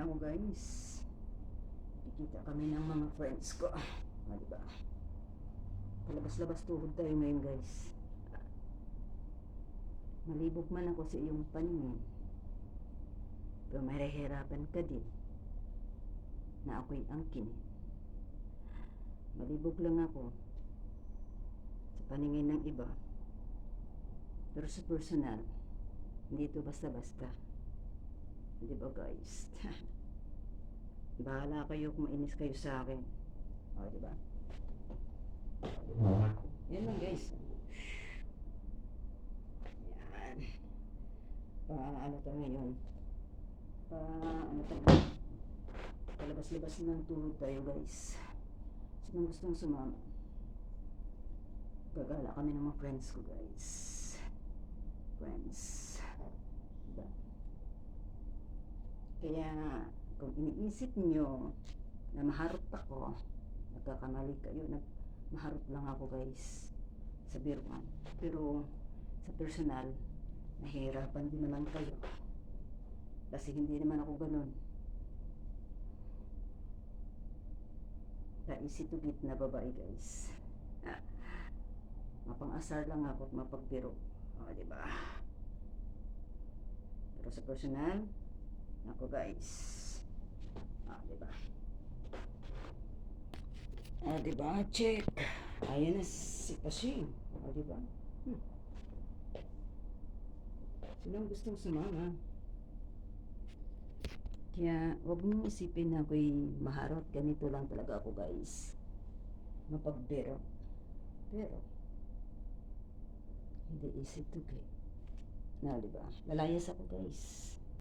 na ako guys. Kikita kami ng mga friends ko. Ah, diba? Palabas-labas tuhod tayo ngayon guys. Malibog man ako sa iyong paningin. Pero mahihirapan ka din na ako'y angkin. Malibog lang ako sa paningin ng iba. Pero sa personal, hindi ito basta-basta. Di ba guys? Bahala kayo kung mainis kayo sa akin. O, di ba? Yan lang guys. Yan. Pa ano tayo ngayon? Pa ano tayo? Palabas-labas ng tuhod tayo guys. Sino gustong sumama? Gagala kami ng mga friends ko guys. Friends. Diba? Kaya kung iniisip nyo na maharot ako, nagkakamali kayo, nag maharot lang ako guys sa biruan. Pero sa personal, nahihirapan din naman kayo. Kasi hindi naman ako ganun. Get na babae guys. Mapang-asar lang ako at mapagbiro. O, di ba? Pero sa personal, ako guys. Ah, di ba? Ah, di ba? Check. Ayan na si Pasing. Ah, di ba? Hmm. Sinong gustong sumama? Kaya, huwag mong isipin na ako'y maharot. Ganito lang talaga ako, guys. Mapagbiro. Pero, hindi easy to get. Na, di ba? Lalayas ako, guys.